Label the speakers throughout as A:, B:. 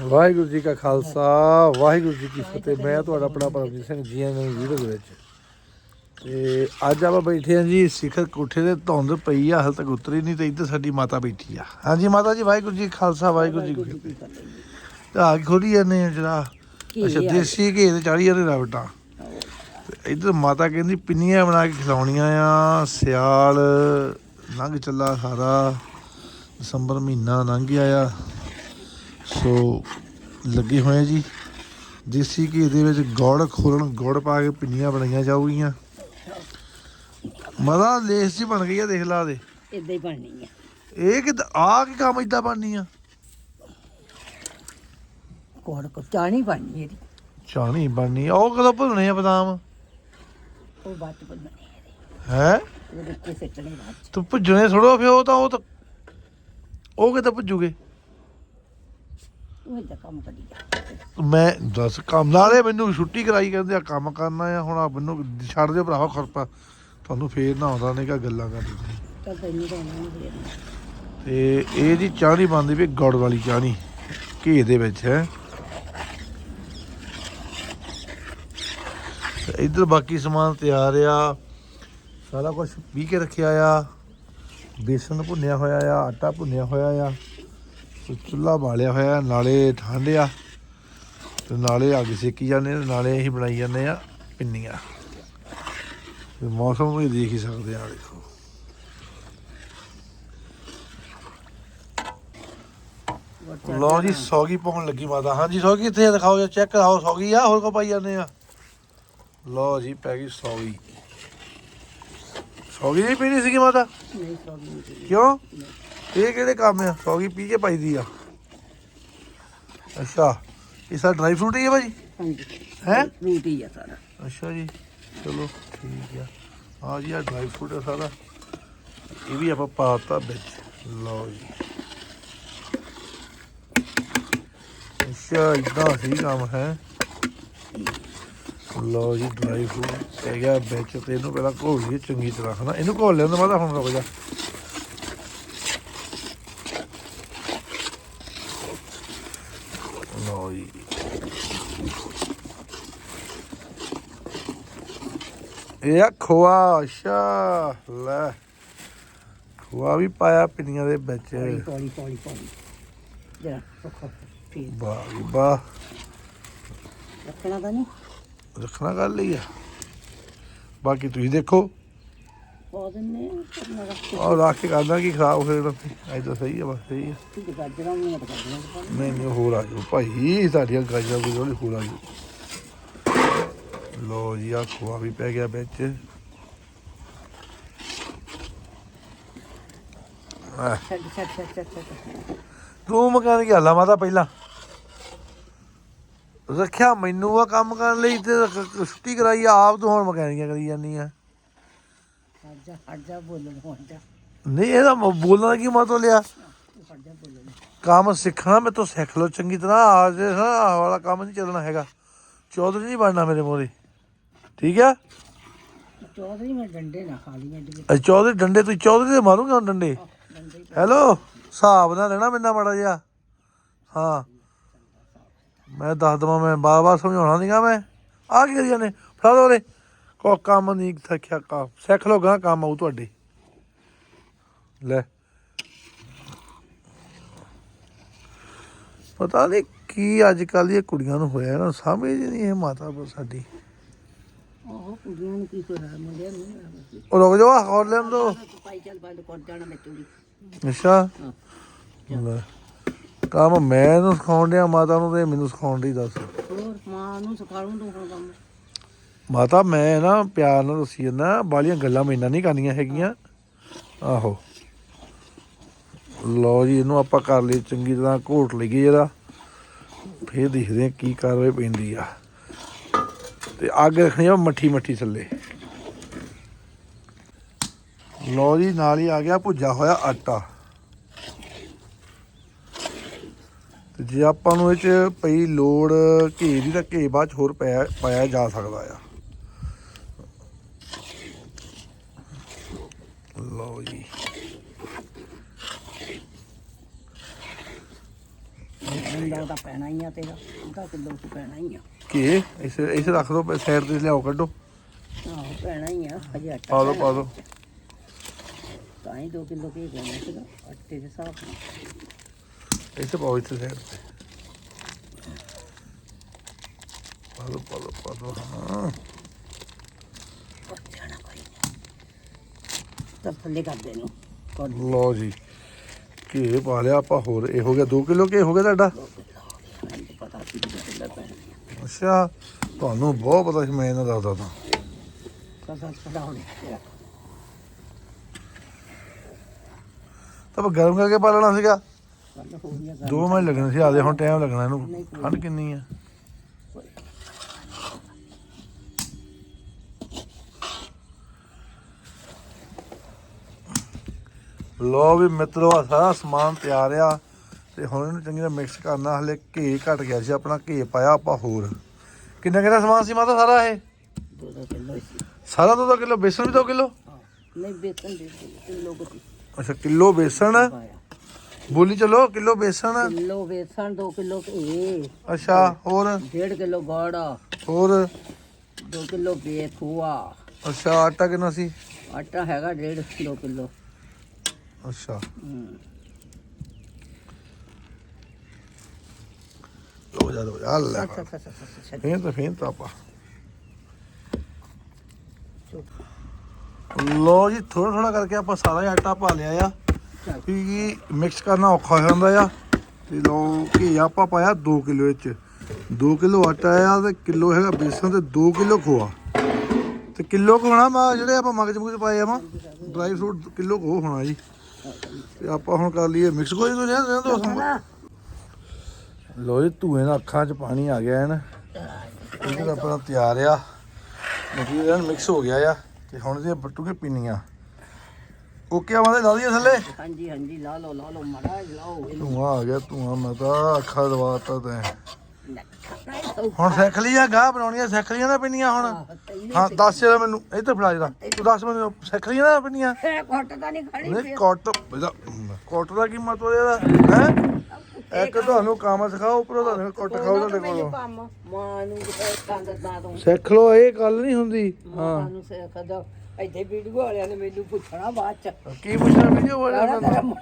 A: ਵਾਹਿਗੁਰੂ ਜੀ ਕਾ ਖਾਲਸਾ ਵਾਹਿਗੁਰੂ ਜੀ ਕੀ ਫਤਿਹ। ਮੈਂ ਤੁਹਾਡਾ ਆਪਣਾ ਪਰਮਜੀਤ ਸਿੰਘ ਜੀ ਐਨ ਵੀਡੀਓ ਦੇ ਵਿੱਚ। ਤੇ ਅੱਜ ਆਪਾਂ ਬੈਠੇ ਹਾਂ ਜੀ ਸਿਖਰ ਕੋਠੇ ਤੇ ਧੁੰਦ ਪਈ ਆ ਹਾਲ ਤੱਕ ਉਤਰੀ ਨਹੀਂ ਤੇ ਇੱਧਰ ਸਾਡੀ ਮਾਤਾ ਬੈਠੀ ਆ। ਹਾਂਜੀ ਮਾਤਾ ਜੀ ਵਾਹਿਗੁਰੂ ਜੀ ਖਾਲਸਾ ਵਾਹਿਗੁਰੂ ਜੀ ਕੀ ਫਤਿਹ। ਤੇ ਆ ਖੋਲੀ ਜਾਂਦੇ ਆ ਜਿਹੜਾ ਅੱਛਾ ਦੇਸੀ ਘੀ ਤੇ ਚਾੜੀ ਜਾਂਦੇ ਰਵਟਾਂ ਇੱਧਰ ਮਾਤਾ ਕਹਿੰਦੀ ਪਿੰਨੀਆਂ ਬਣਾ ਕੇ ਖਿਲਾਉਣੀਆਂ ਆ ਸਿਆਲ ਲੰਘ ਚੱਲਾ ਸਾਰਾ ਦਸੰਬਰ ਮਹੀਨਾ ਲੰਘ ਗਿਆ ਆ। ਸੋ ਲੱਗੇ ਹੋਏ ਜੀ। ਦੇਸੀ ਘੀ ਦੇ ਵਿੱਚ ਗੁੜ ਖੋਲਣ ਗੁੜ ਪਾ ਕੇ ਪਿੰਨੀਆਂ ਬਣਾਈਆਂ ਜਾਊਗੀਆਂ। ਮਜ਼ਾ ਲੇਸ ਜੀ ਬਣ ਗਈ ਆ ਦੇਖ ਲਾ ਦੇ।
B: ਇਦਾਂ ਹੀ ਬਣਨੀ ਆ।
A: ਇਹ ਕਿ ਆ ਕੀ ਕੰਮ ਇਦਾਂ ਬਣਨੀ ਆ?
B: ਕੋੜ ਕੋ ਚਾਣੀ ਬਣਨੀ ਇਹਦੀ।
A: ਚਾਣੀ ਬਣਨੀ ਆ। ਉਹ ਕਦੋਂ ਭੁੰਨਣੇ ਆ ਬਦਾਮ?
B: ਉਹ ਬਾਤ ਬਣਨੀ ਇਹਦੀ।
A: ਹੈ?
B: ਉਹਦੇ ਵਿੱਚ ਸਿੱਟਣੇ ਬਾਅਦ ਚ।
A: ਤੂੰ ਭੁੱਜਣੇ ਥੋੜੋ ਫਿਰ ਉਹ ਤਾਂ ਉਹ ਤਾਂ ਉਹ ਕਿਤੇ ਭੁੱਜੂਗੇ?
B: ਉਹ ਇਦਾਂ ਕੰਮ ਕਰੀ ਜਾ।
A: ਮੈਂ ਦੱਸ ਕੰਮ ਨਾਲੇ ਮੈਨੂੰ ਛੁੱਟੀ ਕਰਾਈ ਕਹਿੰਦੇ ਆ ਕੰਮ ਕਰਨਾ ਆ ਹੁਣ ਆ ਮੈਨੂੰ ਛੱਡ ਦਿਓ ਭਰਾਵਾ ਖਰਪਾ। ਤੁਹਾਨੂੰ ਫੇਰ ਨਾ ਆਉਂਦਾ ਨਹੀਂਗਾ ਗੱਲਾਂ ਕਰਦੀ
B: ਤਾਂ ਤੈਨੂੰ ਤਾਂ
A: ਇਹ ਜੀ ਚਾਹਣੀ ਬਣਦੀ ਵੀ ਗੁੜ ਵਾਲੀ ਚਾਹਣੀ ਘੀ ਦੇ ਵਿੱਚ ਹੈ। ਇੱਧਰ ਬਾਕੀ ਸਮਾਨ ਤਿਆਰ ਆ ਸਾਰਾ ਕੁਝ ਪੀ ਕੇ ਰੱਖਿਆ ਆ। ਬੇਸਨ ਭੁੰਨਿਆ ਹੋਇਆ ਆ ਆਟਾ ਭੁੰਨਿਆ ਹੋਇਆ ਆ। ਤੇ ਚੁੱਲ੍ਹਾ ਬਾਲਿਆ ਹੋਇਆ ਨਾਲੇ ਠੰਡ ਆ ਤੇ ਨਾਲੇ ਅੱਗ ਸੇਕੀ ਜਾਂਦੇ ਨੇ ਨਾਲੇ ਅਸੀਂ ਬਣਾਈ ਜਾਂਦੇ ਆ ਪਿੰਨੀਆਂ। ਤੇ ਮੌਸਮ ਵੀ ਦੇਖ ਹੀ ਸਕਦੇ ਆ ਦੇਖੋ। ਲੋ ਜੀ ਸੌਗੀ ਪਾਉਣ ਲੱਗੀ ਮਾਤਾ। ਹਾਂਜੀ ਸੌਗੀ ਇੱਥੇ ਦਿਖਾਓ ਜੀ ਚੈੱਕ ਕਰਾਓ ਸੌਗੀ ਆ ਹੋਰ ਕੋ ਪਾਈ ਜਾਂਦੇ ਆ? ਲੋ ਜੀ ਪੈ ਗਈ ਸੌਗੀ। ਸੌਗੀ ਨਹੀਂ ਪੀਣੀ ਸੀਗੀ ਮਾਤਾ?
B: ਨਹੀਂ ਸੌਗੀ
A: ਕਿਉਂ? ਇਹ ਕਿਹੜੇ ਕੰਮ ਆ? ਸੌਗੀ ਪੀ ਕੇ ਪਾਈਦੀ ਆ। ਅੱਛਾ ਇਹ ਸਾ ਡਰਾਈ ਫਰੂਟ ਹੀ ਹੈ ਭਾਜੀ?
B: ਹਾਂਜੀ।
A: ਹੈ?
B: ਫਰੂਟ ਹੀ ਆ ਸਾਰਾ।
A: ਅੱਛਾ ਜੀ ਚਲੋ ਠੀਕ ਆ। ਆ ਜੀ ਆ ਡਰਾਈ ਫਰੂਟ ਆ ਸਾਰਾ। ਇਹ ਵੀ ਆਪਾਂ ਪਾਤਾ ਵਿੱਚ। ਲਓ ਜੀ। ਅੱਛਾ ਇਦਾਂ ਸੀ ਕੰਮ ਹੈ। ਲਓ ਜੀ ਡਰਾਈ ਫਰੂਟ ਪੈ ਗਿਆ ਵਿੱਚ ਤੇ ਇਹਨੂੰ ਪਹਿਲਾਂ ਘੋਲ ਲਈਏ ਚੰਗੀ ਤਰ੍ਹਾਂ ਹਨਾ? ਇਹਨੂੰ ਘੋਲ ਲੈਣ ਤੋਂ ਬਾਅਦ ਹੁਣ ਰੁਕ ਜਾ ਲਓ ਜੀ ਇਹ ਆ ਖੋਆ ਅੱਛਾ ਲੈ। ਖੋਆ ਵੀ ਪਾਇਆ ਪਿੰਨੀਆਂ ਦੇ ਵਿੱਚ।
B: ਪੌੜੀ ਪੌੜੀ ਪੌੜੀ ਪੌੜੀ। ਜਰਾ ਰੱਖੋ ਫੇਰ।
A: ਵਾਹ ਜੀ ਵਾਹ।
B: ਰੱਖਣਾ ਤਾਂ ਨਹੀਂ?
A: ਰੱਖਣਾ ਗੱਲ ਹੀ ਆ? ਬਾਕੀ ਤੁਸੀਂ ਦੇਖੋ।
B: ਦਿੰਨੇ ਆ ਕਰਨਾ ਰੱਖ
A: ਆਹ ਰੱਖ ਕੇ ਕਰਦਾ ਕੀ ਖਰਾਬ ਹੋ ਜਾਣਾ ਐ ਤਾਂ ਸਹੀ ਆ ਬਸ ਸਹੀ ਆ।
B: ਕੇ ਤੇ ਗਾਜਰਾਂ ਨੂੰ ਮਤ ਕਰ ਦੇਣਾ
A: ਨਹੀਂ ਨਹੀਂ ਹੋਰ ਆ ਜਾਓ। ਭਾਈ ਸਾਡੀਆਂ ਗਾਜਰਾਂ ਕੋਈ ਹੋਰ ਆ ਜਾਓ। ਲੋ ਜੀ ਆ ਖੋਆ ਵੀ ਪੈ ਗਿਆ ਵਿੱਚ।
B: ਛੱਡ ਛੱਡ ਛੱਡ ਛੱਡ ਛੱਡ।
A: ਤੂੰ ਮਕਾਨ ਕੀ ਹਾਲਾ ਮਾਤਾ ਪਹਿਲਾਂ? ਰੱਖਿਆ ਮੈਨੂੰ ਆ ਕੰਮ ਕਰਨ ਲਈ ਤੇ ਛੁੱਟੀ ਕਰਾਈ ਆ, ਆਪ ਤੂੰ ਹੁਣ ਮਕੈਨਿਕਾਂ ਕਰੀ ਜਾਂਦੀ ਆ।
B: ਹਟ ਜਾ ਹਟ ਜਾ ਬੋਲਣ ਹੋ ਜਾ।
A: ਨਹੀਂ ਇਹਦਾ ਬੋਲਣ ਦਾ ਕੀ ਮਤਲਬ ਲਿਆ ਕੰਮ ਸਿੱਖਣਾ ਮੈਂ ਤੋਂ ਸਿੱਖ ਲਓ ਚੰਗੀ ਤਰ੍ਹਾਂ ਆ ਜੇ ਹਾਂ ਆਹ ਵਾਲਾ ਕੰਮ ਨਹੀਂ ਚੱਲਣਾ ਹੈਗਾ। ਚੌਧਰੀ ਨਹੀਂ ਬਣਨਾ ਮੇਰੇ ਮੋਰੇ ਠੀਕ ਆ?
B: ਚੌਧਰੀ ਮੈਂ ਡੰਡੇ ਨਾ ਖਾ ਲਈ ਅੱਜ
A: ਅ ਚੌਧਰੀ ਡੰਡੇ ਤੂੰ ਚੌਧਰੀ ਦੇ ਮਾਰੂਗਾ ਹੁਣ ਡੰਡੇ?
B: ਡੰਡੇ ਹੀ
A: ਹੈਲੋ ਹਿਸਾਬ ਨਾਲ ਲੈਣਾ ਮੈਨਾਂ ਮਾੜਾ ਜਿਹਾ। ਹਾਂ। ਮੈਂ ਦੱਸ ਦਵਾਂ ਮੈਂ ਬਾਰ-ਬਾਰ ਸਮਝਾਉਣਾ ਨਹੀਂਗਾ ਮੈਂ। ਆ ਕੀ ਕਰੀ ਜਾਂਦੇ? ਫੜਾ ਦੋ ਉਰੇ। ਕੋ ਕੰਮ ਨਹੀਂ ਸਿੱਖਿਆ ਕਾ ਸਿੱਖ ਲਓ ਗਾਂ ਕੰਮ ਆਊ ਤੁਹਾਡੇ। ਲੈ। ਪਤਾ ਨਹੀਂ ਕੀ ਅੱਜ ਕੱਲ ਇਹ ਕੁੜੀਆਂ ਨੂੰ ਹੋਇਆ ਨਾ ਸਮਝ ਨਹੀਂ ਇਹ ਮਾਤਾ ਪਰ ਸਾਡੀ।
B: ਉਹ ਕੁੜੀਆਂ ਨੂੰ ਕੀ ਹੋਇਆ ਮੁੰਡਿਆਂ ਨੂੰ ਨਹੀਂ ਹੋਇਆ
A: ਉਹ ਰੁਕ ਜਾਓ ਹੋਰ ਲੈਣ ਦੋ
B: ਤੂੰ ਪਾਈ ਚੱਲ ਬੰਦ ਕਰ ਜਾਣਾ ਮੈਂ ਚੂੜੀ।
A: ਅੱਛਾ।
B: ਹਾਂ।
A: ਲੈ। ਕੰਮ ਮੈਂ ਨੂੰ ਸਿਖਾਉਣ ਡਿਆ ਮਾਤਾ ਨੂੰ ਤੇ ਮੈਨੂੰ ਸਿਖਾਉਣ ਦੀ ਦੱਸ।
B: ਹੋਰ ਮਾਂ ਨੂੰ ਸਿਖਾਉਂ ਤੂੰ ਹੁਣ ਕੰਮ।
A: ਮਾਤਾ ਮੈਂ ਨਾ ਪਿਆਰ ਨਾਲ ਦੱਸੀ ਜਾਂਦਾ ਬਾਲੀਆਂ ਗੱਲਾਂ ਮੈਂ ਇੰਨਾ ਨਹੀਂ ਕਰਨੀਆਂ ਹੈਗੀਆਂ। ਆਹੋ। ਲਓ ਜੀ ਇਹਨੂੰ ਆਪਾਂ ਕਰ ਲਈ ਚੰਗੀ ਤਰ੍ਹਾਂ ਘੋਟ ਲਈਏ ਜਰਾ ਫੇਰ ਦੇਖਦੇ ਆ ਕੀ ਕਾਰਵਾਈ ਪੈਂਦੀ ਆ। ਤੇ ਅੱਗ ਰੱਖਣੀ ਆ ਮੱਠੀ ਮੱਠੀ ਥੱਲੇ। ਲਓ ਜੀ, ਨਾਲ ਹੀ ਆ ਗਿਆ ਭੁੱਜਾ ਹੋਇਆ ਆਟਾ। ਤੇ ਜੇ ਆਪਾਂ ਨੂੰ ਇਹ ਚ ਪਈ ਲੋੜ ਘੀ ਦੀ ਤਾਂ ਘੀ ਬਾਅਦ ਚ ਹੋਰ ਪਾਇਆ ਪਾਇਆ ਜਾ ਸਕਦਾ ਆ। ਲਓ ਜੀ।
B: ਦਾ ਪੈਣਾ ਹੀ ਆ ਤੇਰਾ, ਅੱਧਾ ਕਿਲੋ ਪੈਣਾ ਹੀ ਆ।
A: ਕੀ? ਇਸੇ ਇਸੇ ਰੱਖ ਦੋ ਸਾਈਡ ਤੇ ਲਿਆਓ ਕੱਢੋ।
B: ਆਹੋ ਪੈਣਾ ਹੀ ਆ ਹਜੇ ਆਟਾ
A: ਪਾ ਦੋ ਪਾ ਦੋ।
B: ਤਾਂ ਹੀ 2 ਕਿਲੋ ਕੀ ਕਰਨਾ ਸੀਗਾ ਆਟੇ ਦੇ ਹਿਸਾਬ ਨਾਲ।
A: ਇੱਥੇ ਪਾਓ ਇੱਥੇ ਸਾਈਡ ਤੇ। ਪਾ ਦੋ ਪਾ ਦੋ ਪਾ ਦੋ ਹਾਂ।
B: ਉਹ ਜਾਣਾ ਕੋਈ ਨਹੀਂ। ਤਾਂ ਥੱਲੇ ਕਰ ਦੇ ਨੂੰ ਕਰ
A: ਲਓ ਜੀ ਘੀ ਪਾ ਲਿਆ ਆਪਾਂ ਹੋਰ ਇਹ ਹੋ ਗਿਆ 2 ਕਿਲੋ ਘੀ ਹੋ ਗਿਆ ਤੁਹਾਡਾ?
B: ਪਤਾ ਸੀ ਕਿ ਕਿਲੋ ਪੈਣਾ।
A: ਅੱਛਾ ਤੁਹਾਨੂੰ ਬਹੁਤ ਪਤਾ ਸੀ ਮੈਂ ਇਹਨਾਂ ਦੱਸਦਾ। ਤਾਂ
B: ਕਸਾ ਚੜਾਉਣੇ
A: ਤਾਂ ਆਪਾਂ ਗਰਮ ਕਰਕੇ ਪਾ ਲੈਣਾ ਸੀਗਾ। 2 ਮਿੰਟ ਲੱਗਣੇ ਸੀ ਆਦੇ ਹੁਣ ਟਾਈਮ ਲੱਗਣਾ ਇਹਨੂੰ। ਠੰਡ ਕਿੰਨੀ ਆ। ਲੋ ਵੀ ਮਿੱਤਰੋ ਆ ਸਾਰਾ ਸਮਾਨ ਤਿਆਰ ਆ। ਤੇ ਹੁਣ ਇਹਨੂੰ ਚੰਗੀ ਤਰ੍ਹਾਂ ਮਿਕਸ ਕਰਨਾ ਹਲੇ ਘੀ ਘਟ ਗਿਆ ਸੀ ਆਪਣਾ ਘੀ ਪਾਇਆ ਆਪਾਂ ਹੋਰ। ਕਿੰਨਾ ਕਿੰਨਾ ਸਮਾਨ ਸੀ ਮਾਤਾ ਸਾਰਾ ਇਹ?
B: ਦੋ ਦੋ ਕਿਲੋ ਸੀ।
A: ਸਾਰਾ ਦੋ ਦੋ ਕਿਲੋ ਬੇਸਣ ਵੀ ਦੋ ਕਿਲੋ?
B: ਨਹੀਂ ਦੇ
A: ਅੱਛਾ ਕਿਲੋ ਬੇਸਣ। ਬੋਲੀ ਚਲੋ ਕਿਲੋ ਬੇਸਣ।
B: ਕਿਲੋ ਬੇਸਨ 2 ਕਿਲੋ ਘੀ।
A: ਅੱਛਾ ਹੋਰ?
B: 1.5 ਕਿਲੋ ਗੁੜ।
A: ਹੋਰ?
B: 2 ਕਿਲੋ ਬੇਥੂਆ
A: ਅੱਛਾ ਆਟਾ ਕਿੰਨਾ ਸੀ?
B: ਆਟਾ ਹੈਗਾ 1.5 ਕਿਲੋ ਕਿਲੋ।
A: ਅੱਛਾ।
B: ਹੂੰ।
A: ਜਾ ਲੋ ਜਾ ਲੈ।
B: ਅੱਛਾ ਅੱਛਾ ਅੱਛਾ ਅੱਛਾ
A: ਫੇਰ ਤਾਂ ਫੇਰ ਤਾਂ ਆਪਾਂ।
B: ਚੁੱਪ।
A: ਲੋ ਜੀ ਥੋੜਾ ਥੋੜਾ ਕਰਕੇ ਆਪਾਂ ਸਾਰਾ ਹੀ ਆਟਾ ਪਾ ਲਿਆ ਆ। ਕਿਉਂਕਿ ਮਿਕਸ ਕਰਨਾ ਔਖਾ ਹੋ ਜਾਂਦਾ ਆ। ਤੇ ਲੋ ਘੀ ਆਪਾਂ ਪਾਇਆ 2 ਕਿਲੋ ਵਿੱਚ। 2 ਕਿਲੋ ਆਟਾ ਆ ਤੇ ਕਿਲੋ ਹੈਗਾ ਬੇਸਨ ਤੇ 2 ਕਿਲੋ ਖੋਆ। ਤੇ ਕਿਲੋ ਹੋਣਾ ਮਾ ਜਿਹੜੇ ਆਪਾਂ ਮਗਜ ਮੁਗਜ ਪਾਏ ਆ ਮਾ ਡਰਾਈ ਫਰੂਟ ਕਿਲੋ ਕੋ ਹੋਣਾ ਜੀ। ਤੇ ਆਪਾਂ ਹੁਣ ਕਰ ਲਈਏ ਮਿਕਸ। ਕੋਈ ਤੋਂ ਰਹਿਣ ਦੋ ਲੋ ਜੀ ਧੂਏ ਨਾਲ ਅੱਖਾਂ 'ਚ ਪਾਣੀ ਆ ਗਿਆ ਹੈ ਨਾ ਇਹ ਤਾਂ ਆਪਣਾ ਤਿਆਰ ਆ ਮਟੀਰੀਅਲ ਮਿਕਸ ਹੋ ਗਿਆ ਆ ਤੇ ਹੁਣ ਇਹਦੇ ਬੱਟੂਗੇ ਪਿੰਨੀਆਂ ਓਕੇ ਆਵਾਂਦੇ ਲਾ ਦਈਏ ਥੱਲੇ?
B: ਹਾਂਜੀ ਹਾਂਜੀ ਲਾ ਲਓ ਲਾ ਲਓ ਮੜਾ ਲਾਓ।
A: ਧੂਆਂ ਆ ਗਿਆ ਧੂਆਂ ਮੈਂ ਤਾਂ ਅੱਖਾਂ ਦਵਾਤਾ ਤੈਂ।
B: ਨਹੀਂ ਸੌ
A: ਹੁਣ ਸਿੱਖ ਲਈਆਂ ਗਾਹ ਬਣਾਉਣੀਆਂ ਸਿੱਖ ਲਈਆਂ ਨਾ ਪਿੰਨੀਆਂ ਹੁਣ। ਹਾਂ ਦੱਸ ਜਰਾ ਮੈਨੂੰ ਇੱਧਰ ਫੜਾ ਜਰਾ। ਤੂੰ ਦੱਸ ਮੈਨੂੰ ਸਿੱਖ ਲਈਆਂ ਨਾ ਪਿੰਨੀਆਂ
B: ਇਹ ਘੁੱਟ ਤਾਂ ਨਹੀਂ ਖੜੀ
A: ਨਹੀਂ ਕੋਟ ਇਹਦਾ ਕੋਟ ਦਾ ਕੀ ਮਤਲਬ ਇਹਦਾ ਹੈ? ਇੱਕ ਤੁਹਾਨੂੰ ਕੰਮ ਸਿਖਾਓ ਉੱਪਰੋਂ ਤੁਹਾਨੂੰ ਕੋਟ ਖਾਓ ਤੁਹਾਡੇ ਕੋਲੋਂ।
B: ਕੰਮ। ਮਾਂ ਨੂੰ ਤੋਂ
A: ਸਿੱਖ ਲਓ ਇਹ ਗੱਲ ਨਹੀਂ ਹੁੰਦੀ।
B: ਮਾਂ ਨੂੰ ਸਿੱਖ ਦੋ। ਇੱਥੇ ਵੀਡੀਓ ਵਾਲਿਆਂ ਨੇ ਮੈਨੂੰ ਪੁੱਛਣਾ ਬਾਅਦ ਚ।
A: ਕੀ ਪੁੱਛਣਾ ਵੀਡੀਓ ਵਾਲਿਆਂ ਨੇ?
B: ਮੁੰ-।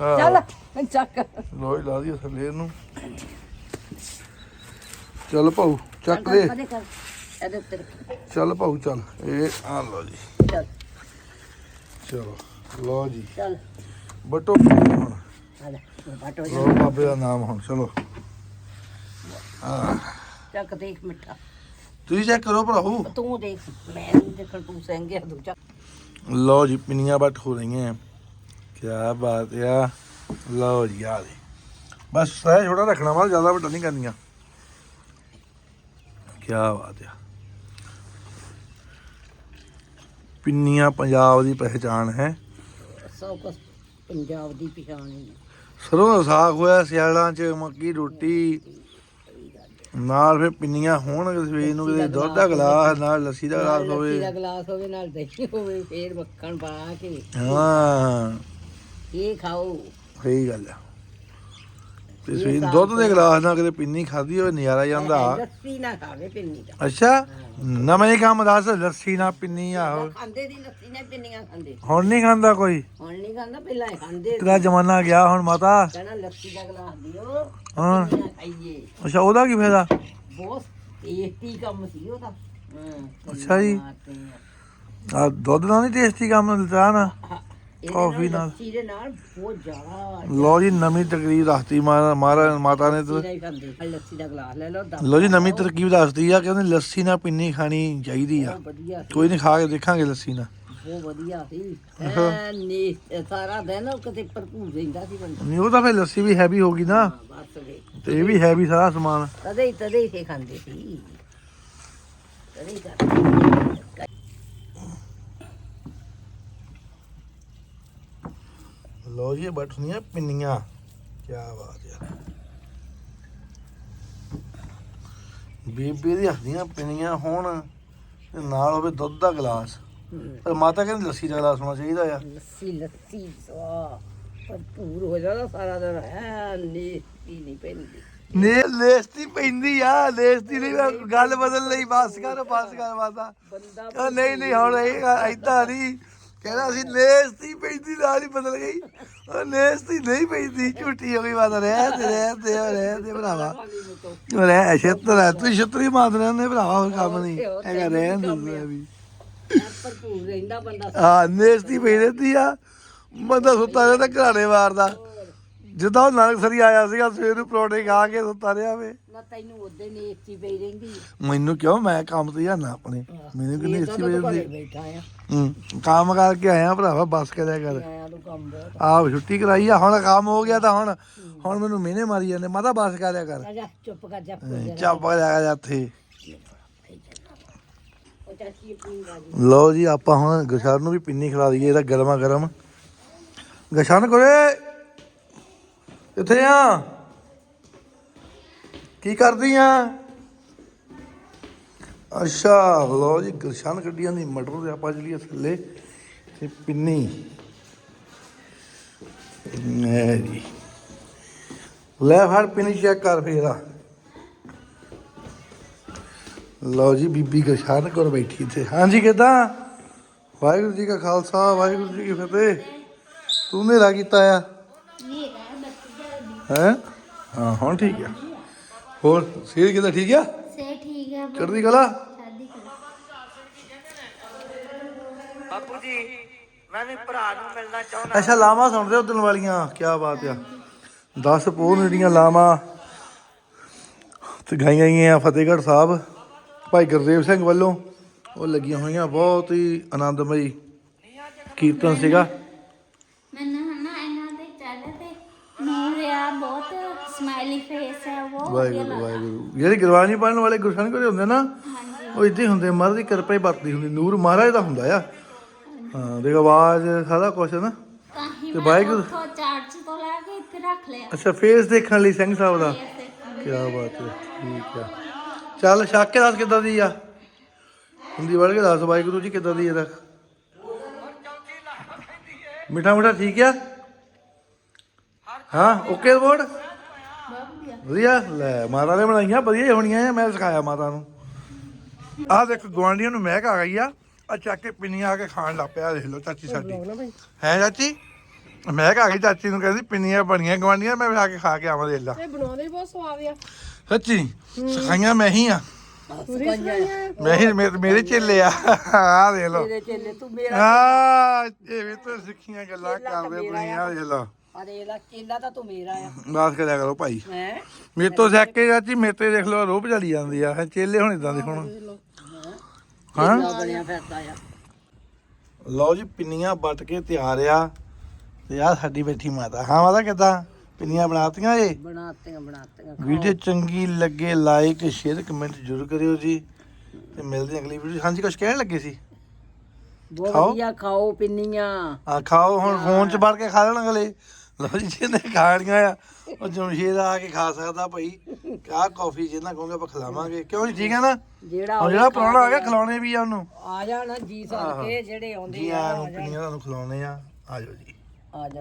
A: ਹਾਂ।
B: ਚੱਲ ਚੱਕ।
A: ਲੋਈ ਲਾ ਦਈਏ ਥੱਲੇ ਇਹਨੂੰ। ਚੱਲ ਭਾਊ ਚੱਕ ਦੇ। ਚੱਲ ਭਾਊ ਚੱਲ। ਇਹ ਆ ਲਓ ਜੀ।
B: ਚੱਲ।
A: ਚਲੋ ਲਓ ਜੀ।
B: ਚੱਲ।
A: ਬਟੋ ਹੁਣ
B: ਲੈ ਬਾਟੋ
A: ਲਓ ਬਾਬੇ ਦਾ ਨਾਮ ਹੁਣ ਚਲੋ। ਆ
B: ਚੱਕ ਦੇਖ ਮਿੱਠਾ।
A: ਤੁਸੀਂ ਚੈੱਕ ਕਰੋ ਭਰਾਓ
B: ਤੂੰ ਦੇਖ ਮੈਂ ਨਹੀਂ ਦੇਖਣ ਤੂੰ ਸੰਗਿਆ ਤੂੰ ਚੱਕ।
A: ਲਓ ਜੀ ਪਿੰਨੀਆਂ ਬੱਟ ਹੋ ਰਹੀਆਂ। ਕੀ ਬਾਤ ਆ। ਲਓ ਜੀ ਆ ਦੇ। ਬਸ ਸਹਿ ਛੋਟਾ ਰੱਖਣਾ ਵਾ ਜ਼ਿਆਦਾ ਵੱਡਾ ਨਹੀਂ ਕਰਨੀਆਂ। ਕੀ ਬਾਤ ਆ। ਪਿੰਨੀਆਂ ਪੰਜਾਬ ਦੀ ਪਹਿਚਾਣ ਹੈ।
B: ਸਭ ਕੁਛ ਪੰਜਾਬ ਦੀ ਪਛਾਣ ਹੈ।
A: ਸਰੋਂ ਦਾ ਸਾਗ ਹੋਇਆ ਸਿਆਲਾਂ 'ਚ ਮੱਕੀ ਰੋਟੀ ਨਾਲ ਫਿਰ ਪਿੰਨੀਆਂ ਹੋਣ ਸਵੇਰ ਨੂੰ ਕਿਤੇ ਦੁੱਧ ਦਾ ਗਲਾਸ ਨਾਲ ਲੱਸੀ ਦਾ ਗਲਾਸ
B: ਲੱਸੀ ਦਾ
A: ਹੋਵੇ
B: ਗਲਾਸ ਹੋਵੇ ਨਾਲ ਦਹੀਂ ਹੋਵੇ ਫੇਰ ਮੱਖਣ ਪਾ ਕੇ।
A: ਹਾਂ।
B: ਇਹ ਖਾਓ।
A: ਸਹੀ ਗੱਲ ਆ। ਤੇ ਸਵੇਰ ਨੂੰ ਦੁੱਧ ਦੇ ਗਲਾਸ ਨਾਲ ਕਿਤੇ ਪਿੰਨੀ ਖਾਦੀ ਹੋਵੇ ਨਜ਼ਾਰਾ ਹੀ ਆਉਂਦਾ।
B: ਲੱਸੀ ਨਾ ਖਾਵੇ ਪਿੰਨੀ ਦਾ।
A: ਅੱਛਾ? ਨਵੇਂ ਕੰਮ ਦੱਸ ਲੱਸੀ ਨਾਲ ਪਿੰਨੀ ਆਹੋ
B: ਖਾਂਦੇ ਦੀ ਲੱਸੀ ਨੇ ਪਿੰਨੀਆਂ ਖਾਂਦੇ।
A: ਹੁਣ ਨਹੀਂ ਖਾਂਦਾ ਕੋਈ?
B: ਹੁਣ ਨਹੀਂ ਖਾਂਦਾ ਪਹਿਲਾਂ ਖਾਂਦੇ।
A: ਤੇਰਾ ਜ਼ਮਾਨਾ ਗਿਆ ਹੁਣ ਮਾਤਾ।
B: ਕਹਿਣਾ ਲੱਸੀ ਦਾ ਗਲਾਸ ਦਿਓ
A: ਹਾਂ।
B: ਖਾਈਏ।
A: ਅੱਛਾ ਉਹਦਾ ਕੀ ਫਾਇਦਾ?
B: ਬਹੁਤ ਟੇਸਟੀ ਕੰਮ ਸੀ ਉਹਦਾ। ਹਾਂ।
A: ਅੱਛਾ ਜੀ।
B: ਆ।
A: ਦੁੱਧ ਨਾਲ ਨਹੀਂ ਟੇਸਟੀ ਕੰਮ ਦਿੱਤਾ ਨਾ। ਕੌਫੀ ਨਾਲ।
B: ਲੱਸੀ ਦੇ ਨਾਲ ਬਹੁਤ ਜ਼ਿਆਦਾ
A: ਲੋ ਜੀ ਨਵੀਂ ਤਕਰੀਰ ਦੱਸਤੀ ਮਾਰਾ ਮਾਰਾ ਮਾਤਾ ਨੇ ਤੇ
B: ਦਾ ਹੀ ਖਾਂਦੇ ਆਹ ਲੱਸੀ ਦਾ ਗਲਾਸ ਲੈ ਲਓ ਦਸ
A: ਲੋ ਜੀ ਨਵੀਂ ਤਰਕੀਬ ਦੱਸਦੀ ਆ ਕਿ ਉਹਨੇ ਲੱਸੀ ਨਾਲ ਪਿੰਨੀ ਖਾਣੀ ਚਾਹੀਦੀ ਆ।
B: ਬਹੁਤ ਵਧੀਆ ਸੀ।
A: ਕੋਈ ਨਹੀਂ ਖਾ ਕੇ ਦੇਖਾਂਗੇ ਲੱਸੀ ਨਾਲ।
B: ਬਹੁਤ ਵਧੀਆ ਸੀ। ਐ ਨੀ ਸਾਰਾ ਦਿਨ ਉਹ ਕਿਤੇ ਭਰਪੂਰ ਰਹਿੰਦਾ ਸੀ ਬੰਦਾ।
A: ਨਹੀਂ ਉਹ ਤਾਂ ਫਿਰ ਲੱਸੀ ਵੀ ਹੈਵੀ ਨਾ।
B: ਹਾਂ, ਬਸ ਵੇ।
A: ਤੇ ਇਹ ਵੀ ਹੈਵੀ ਸਾਰਾ ਸਮਾਨ।
B: ਤਦੇ ਹੀ ਤਦੇ ਹੀ ਇਹ ਖਾਂਦੇ ਸੀ। ਤਦੇ ਹੀ ਕਰਦੇ
A: ਲੋ ਜੀ ਬੈਠਣੀਆਂ ਪਿੰਨੀਆਂ। ਕੀ ਬਾਤ ਯਾਰ। ਬੀਬੀ ਦੀ ਹੱਥੀਆਂ ਪਿੰਨੀਆਂ ਹੋਣ ਤੇ ਨਾਲ ਹੋਵੇ ਦੁੱਧ ਦਾ ਗਲਾਸ। ਪਰ ਮਾਤਾ ਕਹਿੰਦੀ ਲੱਸੀ ਦਾ ਗਲਾਸ ਹੋਣਾ ਚਾਹੀਦਾ ਆ।
B: ਲੱਸੀ ਲੱਸੀ ਸਵਾ ਭਰਪੂਰ ਹੋ ਜਾਂਦਾ ਸਾਰਾ ਦਿਨ। ਹੈ ਨੀ ਪੀ ਨਹੀਂ ਪੈਂਦੀ।
A: ਨੇ ਲੇਸਤੀ ਪੈਂਦੀ ਆ ਲੇਸਤੀ ਨਹੀਂ ਮੈਂ ਗੱਲ ਬਦਲ ਲਈ। ਬਸ ਕਰ ਬਸ ਕਰ
B: ਬੰਦਾ
A: ਉਹ ਨਹੀਂ ਨਹੀਂ ਹੁਣ ਇਹ ਐਦਾਂ ਨਹੀਂ। ਕਹਿੰਦਾ ਸੀ ਲੇਸਤੀ ਪੈਂਦੀ ਨਾਲ ਹੀ ਬਦਲ ਗਈ। ਉਹ ਲੇਸਤੀ ਨਹੀਂ ਪੈਂਦੀ ਝੂਠੀ ਹੋ ਗਈ ਬਾਤ ਰਹਿ ਤੇ ਰਹਿ ਤੇ ਰਹਿ ਤੇ ਭਰਾਵਾ। ਉਹ ਰਹਿ ਛੇਤਰ ਹੈ ਤੂੰ ਛਤਰੀ ਮਾਰਦੇ ਨੇ ਭਰਾਵਾ ਹੋਰ ਕੰਮ ਨਹੀਂ। ਹੈਗਾ ਰਹਿਣ ਦਿੰਦਾ ਵੀ।
B: ਭਰਪੂਰ ਰਹਿੰਦਾ ਬੰਦਾ।
A: ਆ ਨੇਸਤੀ ਪਈ ਰਹਿੰਦੀ ਆ। ਬੰਦਾ ਸੁੱਤਾ ਰਹਿੰਦਾ ਘਰਾੜੇ ਮਾਰਦਾ ਜਿੱਦਾਂ ਉਹ ਨਾਨਕ ਸਰੀ ਆਇਆ ਸੀਗਾ ਸਵੇਰ ਨੂੰ ਪਰੌਂਠੇ ਖਾ ਕੇ ਸੁੱਤਾ ਰਿਹਾ ਵੇ।
B: ਨਾ ਤੈਨੂੰ ਉਹਦੇ ਨੇ ਏਸੀ ਪਈ ਰਹਿੰਦੀ।
A: ਮੈਨੂੰ ਕਿਉਂ? ਮੈਂ ਕੰਮ ਤੇ ਜਾਣਾ ਆਪਣੇ। ਮੈਨੂੰ ਕਿੰਨੀ ਏਸੀ ਵਜੇ
B: ਘਰੇ
A: ਹੁੰਦੀ?
B: ਬੈਠਾ ਆ।
A: ਹੂੰ ਕੰਮ ਕਰਕੇ ਆਇਆ ਭਰਾਵਾ ਬੱਸ ਕਰਿਆ ਕਰ।
B: ਆਇਆ ਨੂੰ ਕੰਮ ਬਹੁਤ
A: ਆਪ ਛੁੱਟੀ ਕਰਾਈ ਆ ਹੁਣ ਕੰਮ ਹੋ ਗਿਆ ਤਾਂ ਹੁਣ ਹੁਣ ਮੈਨੂੰ ਮਿਹਨੇ ਮਾਰੀ ਜਾਂਦੇ। ਮਾਤਾ ਬੱਸ ਕਰਿਆ ਕਰ।
B: ਆ ਜਾ ਚੁੱਪ ਕਰ ਜਾ
A: ਚੱਪ ਜਾ ਇੱਥੇ।
B: ਉਹ ਚਾਚੀ
A: ਲਓ ਜੀ ਆਪਾਂ ਹੁਣ ਗਸ਼ਾਨ ਨੂੰ ਵੀ ਪਿੰਨੀ ਖਿਲਾ ਦਈਏ ਇਹਦਾ ਗਰਮਾ ਗਰਮ। ਗਸ਼ਾਨ ਕੋਲੇ ਕਿੱਥੇ ਆ? ਕੀ ਕਰਦੀ ਆ? ਅੱਛਾ, ਲਓ ਜੀ ਗਸ਼ਾਨ ਕੱਢੀਆਂ ਦੀ ਮਟਰ ਤੇ ਆਪਾਂ ਚਲੀਏ ਥੱਲੇ ਤੇ ਪਿੰਨੀ। ਲੈ ਜੀ। ਲੈ ਫੜ ਪਿੰਨੀ ਚੈੱਕ ਕਰ ਫੇਰਾ। ਲਓ ਜੀ, ਬੀਬੀ ਗਸ਼ਾਨ ਕੋਲ ਬੈਠੀ ਤੇ ਹਾਂਜੀ, ਕਿਦਾਂ? ਵਾਹਿਗੁਰੂ ਜੀ ਕਾ ਖਾਲਸਾ, ਵਾਹਿਗੁਰੂ ਜੀ ਕੀ ਫਤਿਹ। ਤੂੰ ਮੇਰਾ ਕੀਤਾ ਆ। ਹੈ? ਹਾਂ ਹੁਣ ਠੀਕ ਆ। ਹੋਰ ਸਿਹਤ ਕਿਦਾਂ ਠੀਕ ਆ?
C: ਸੇ ਠੀਕ ਹੈ
A: ਚੜ੍ਹਦੀ ਕਲਾ?
C: ਸ਼ਾਦੀ
B: ਬਾਪੂ ਜੀ ਮੈਂ ਵੀ ਭਰਾ ਨੂੰ ਮਿਲਣਾ ਚਾਹੁੰਦਾ
A: ਅੱਛਾ ਲਾਵਾਂ ਸੁਣਦੇ ਉਦਣ ਵਾਲੀਆਂ? ਕੀ ਬਾਤ ਆ। 10 ਪੋਹ ਜਿਹੜੀਆਂ ਲਾਵਾਂ। ਤੇ ਗਾਈਆਂ ਗਈਆਂ ਫਤਿਹਗੜ੍ਹ ਸਾਹਿਬ। ਭਾਈ ਗੁਰਦੇਵ ਸਿੰਘ ਵੱਲੋਂ। ਉਹ ਲੱਗੀਆਂ ਹੋਈਆਂ ਬਹੁਤ ਹੀ ਆਨੰਦਮਈ ਕੀਰਤਨ ਸੀਗਾ।
C: ਮੈਨੂੰ ਹਨਾ ਇਹਨਾਂ ਦੇ ਚਿਹਰੇ ਤੇ ਨੂਰ ਆ ਬਹੁਤ ਸਮਾਈਲੀ ਫੇਸ ਹੈ ਉਹ
A: ਵਾਹਿਗੁਰੂ ਵਾਹਿਗੁਰੂ। ਜਿਹੜੇ ਗੁਰਬਾਣੀ ਪੜਨ ਵਾਲੇ ਗੁਰਸ਼ਨ ਘਰੇ ਹੁੰਦੇ ਨਾ ਉਹ ਇਦਾਂ ਹੀ ਹੁੰਦੇ ਮਹਾਰਾਜ ਦੀ ਕਿਰਪਾ ਹੀ ਵਰਤਦੀ ਹੁੰਦੀ ਨੂਰ ਮਹਾਰਾਜ ਦਾ ਹੁੰਦਾ ਆ। ਹਾਂ ਦੇਖ ਆਵਾਜ਼ ਸਾਰਾ ਕੁਝ ਨਾ।
C: ਤਾਂ
A: ਤੇ ਵਾਹਿਗੁਰੂ-
C: ਉੱਥੋਂ ਚਾਰਜ ਤੋਂ ਲੈ ਕੇ ਇੱਥੇ ਰੱਖ ਲਿਆ।
A: ਅੱਛਾ ਫੇਸ ਦੇਖਣ ਲਈ ਸਿੰਘ ਸਾਹਿਬ ਦਾ? ਕੀ ਬਾਤ ਹੈ ਠੀਕ ਆ। ਚੱਲ ਛੱਕ ਕੇ ਦੱਸ ਕਿੱਦਾਂ ਦੀ ਆ? ਹਿੰਦੀ ਵੜ ਕੇ ਦੱਸ ਵਾਹਿਗੁਰੂ ਜੀ ਕਿੱਦਾਂ ਦੀ ਰੱਖ ਮਿੱਠਾ ਮਿੱਠਾ ਠੀਕ ਆ? ਹਾਂ ਓਕੇ ਬੋਰਡ ਵਧੀਆ। ਲੈ ਮਾਤਾ ਨੇ ਬਣਾਈਆਂ ਵਧੀਆ ਹੀ ਹੋਣੀਆਂ ਆ ਮੈਂ ਸਿਖਾਇਆ ਮਾਤਾ ਨੂੰ। ਆਹ ਦੇਖ ਗਵਾਂਡੀਆਂ ਨੂੰ ਮਹਿਕ ਆ ਗਈ ਆ। ਆ ਚੱਕ ਕੇ ਪਿੰਨੀਆਂ ਆ ਕੇ ਖਾਣ ਲੱਗ ਪਿਆ ਦੇਖ ਲਓ ਚਾਚੀ ਸਾਡੀ। ਹੈ ਚਾਚੀ? ਮਹਿਕ ਆ ਗਈ ਚਾਚੀ ਨੂੰ ਕਹਿੰਦੀ ਪਿੰਨੀਆਂ ਬਣੀਆਂ ਗਵਾਂਡੀਆਂ ਮੈਂ ਵੀ ਆ ਕੇ ਖਾ ਕੇ ਆਵਾਂ ਦੇਖ ਲਾ।
D: ਇਹ ਬਣਾਉਂਦੇ ਹੀ ਬਹੁਤ ਸਵਾਦ ਆ।
A: ਸੱਚੀ ਸਿਖਾਈਆਂ ਮੈਂ ਹੀ ਆ। ਮੈਂ ਹੀ ਮੇਰੇ ਮੇਰੇ ਚੇਲੇ ਆ। ਆ ਦੇਖ ਲਓ।
B: ਤੇਰੇ ਚੇਲੇ ਤੂੰ ਮੇਰਾ
A: ਆ ਇਹ ਵੀ ਤਾਂ ਸਿੱਖੀਆਂ ਗੱਲਾਂ ਕਰਦੇ ਪਈਆਂ ਦੇਖ ਲਓ।
B: ਅਰੇ ਲਾ ਚੇਲਾ ਤਾਂ ਤੂੰ ਮੇਰਾ ਆ।
A: ਬਾਤ ਕਰਿਆ ਕਰੋ ਭਾਈ।
B: ਹੈ?
A: ਮੇਰੇ ਤੋਂ ਸਿੱਖ ਕੇ ਚਾਚੀ ਮੇਰੇ ਤੇ ਦੇਖ ਲਓ ਰੋਬ ਚੜੀ ਜਾਂਦੀ ਆ। ਚੇਲੇ ਹੁਣ ਇਦਾਂ ਦੇ ਹੁਣ। ਹਾਂ?
B: ਬਣਿਆ ਫਿਰਦਾ ਆ।
A: ਲਓ ਜੀ ਪਿੰਨੀਆਂ ਵੱਟ ਕੇ ਤਿਆਰ ਆ। ਤੇ ਆ ਸਾਡੀ ਬੈਠੀ ਮਾਤਾ। ਹਾਂ ਮਾਤਾ ਕਿਦਾਂ? ਪਿੰਨੀਆਂ ਬਣਾਤੀਆਂ ਏ?
B: ਬਣਾਤੀਆਂ ਬਣਾਤੀਆਂ
A: ਵੀਡੀਓ ਚੰਗੀ ਲੱਗੇ ਲਾਈਕ ਸ਼ੇਅਰ ਕਮੈਂਟ ਜ਼ਰੂਰ ਕਰਿਓ ਜੀ। ਤੇ ਮਿਲਦੇ ਹਾਂ ਅਗਲੀ ਵੀਡੀਓ। ਹਾਂਜੀ ਕੁਝ ਕਹਿਣ ਲੱਗੇ ਸੀ?
B: ਬਹੁਤ
A: ਖਾਓ।
B: ਵਧੀਆ ਖਾਓ ਪਿੰਨੀਆਂ।
A: ਆ ਖਾਓ ਹੁਣ ਫੋਨ 'ਚ ਵੜ ਕੇ ਖਾ ਲੈਣ ਅਗਲੇ। ਲਓ ਜੀ ਜਿਹਨੇ ਖਾਣੀਆਂ ਆ ਉਹ ਜਮਸ਼ੇਦ ਆ ਕੇ ਖਾ ਸਕਦਾ ਭਾਈ। ਆਹ ਕਾਫੀ ਜਿਹਨਾਂ ਕਹੋਗੇ ਆਪਾਂ ਖਿਲਾਵਾਂਗੇ। ਕਿਉਂ ਜੀ ਠੀਕ ਹੈ ਨਾ?
B: ਜਿਹੜਾ
A: ਹੁਣ ਜਿਹੜਾ ਪ੍ਰਾਹੁਣਾ ਆ ਗਿਆ ਖਿਲਾਉਣੇ ਵੀ ਆ ਉਹਨੂੰ।
B: ਆ ਜਾਣਾ ਜੀ ਸਰ ਕੇ ਜਿਹੜੇ ਆਉਂਦੇ
A: ਜੀ
B: ਆ
A: ਨੂੰ ਪਿੰਨੀਆਂ ਤੁਹਾਨੂੰ ਖਿਲਾਉਣੇ ਆ। ਆ ਜਾਓ ਜੀ।
B: ਆ ਜਾ